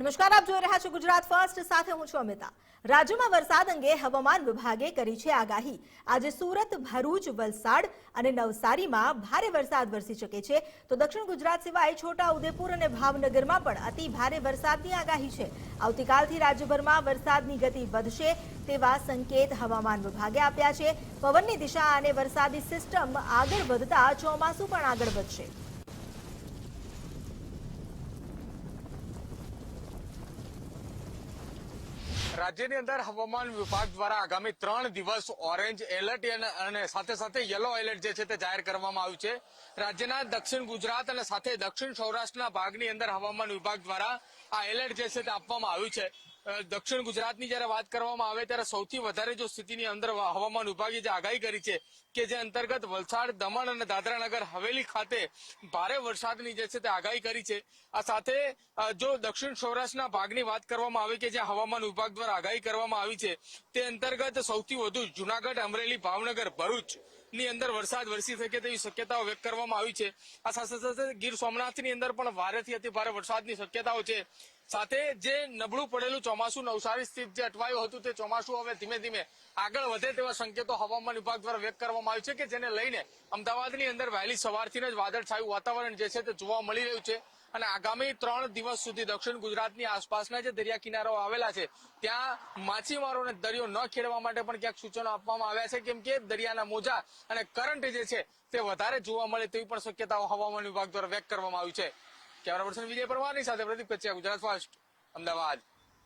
નમસ્કાર, આપ જોઈ રહ્યા છો ગુજરાત ફર્સ્ટ. સાથે હું છું અમિતા. રાજ્યમાં વરસાદ અંગે હવામાન વિભાગે કરી છે આગાહી. આજે સુરત, ભરૂચ, વલસાડ અને નવસારીમાં ભારે વરસાદ વરસી શકે છે. તો દક્ષિણ ગુજરાત સિવાય છોટા ઉદેપુર અને ભાવનગરમાં પણ અતિ ભારે વરસાદની આગાહી છે. આવતીકાલથી રાજ્યભરમાં વરસાદની ગતિ વધશે તેવા સંકેત હવામાન વિભાગે આપ્યા છે. પવનની દિશા અને વરસાદી સિસ્ટમ આગળ વધતા ચોમાસું પણ આગળ વધશે. રાજ્યની અંદર હવામાન વિભાગ દ્વારા આગામી ત્રણ દિવસ ઓરેન્જ એલર્ટ અને- સાથે સાથે યલો એલર્ટ જે છે તે જાહેર કરવામાં આવ્યું છે. રાજ્યના દક્ષિણ ગુજરાત અને સાથે દક્ષિણ સૌરાષ્ટ્રના ભાગની અંદર હવામાન વિભાગ દ્વારા આ એલર્ટ જે છે તે આપવામાં આવ્યું છે. દક્ષિણ ગુજરાતની જયારે વાત કરવામાં આવે ત્યારે સૌથી વધારે જો સ્થિતિની અંદર હવામાન વિભાગે જે આગાહી કરી છે કે જે અંતર્ગત વલસાડ, દમણ અને દાદરાનગર, હવેલી ખાતે ભારે વરસાદની જે છે તે આગાહી કરી છે. આ સાથે જો દક્ષિણ સૌરાષ્ટ્રના ભાગની વાત કરવામાં આવે કે જ્યાં હવામાન વિભાગ દ્વારા આગાહી કરવામાં આવી છે, તે અંતર્ગત સૌથી વધુ જુનાગઢ, અમરેલી, ભાવનગર, ભરૂચ ની અંદર વરસાદ વરસી શકે તેવી શક્યતાઓ વ્યક્ત કરવામાં આવી છે. આ સાથે સાથે ગીર સોમનાથની અંદર પણ ભારેથી અતિ ભારે વરસાદની શક્યતાઓ છે. સાથે જે નબળું પડેલું ચોમાસું નવસારી સ્થિત જે અટવાયું હતું તે ચોમાસું હવે ધીમે ધીમે આગળ વધે તેવા સંકેતો હવામાન વિભાગ દ્વારા વ્યક્ત કરવામાં આવ્યું છે કે જેને લઈને અમદાવાદની અંદર વહેલી સવારથી જ વાદળછાયું વાતાવરણ જે છે તે જોવા મળી રહ્યું છે. અને આગામી ત્રણ દિવસ સુધી દક્ષિણ ગુજરાતની આસપાસના જે દરિયા કિનારાઓ આવેલા છે, ત્યાં માછીમારોને દરિયો ન ખેડવા માટે પણ ક્યાંક સૂચનો આપવામાં આવ્યા છે, કેમ કે દરિયાના મોજા અને કરંટ જે છે, તે વધારે જોવા મળે તેવી પણ શક્યતાઓ હવામાન વિભાગ દ્વારા વ્યક્ત કરવામાં આવી છે. કેમેરા પર્સન વિજય પરમારની સાથે પ્રદીપ કચ્યા ગુજરાત ફર્સ્ટ અમદાવાદ.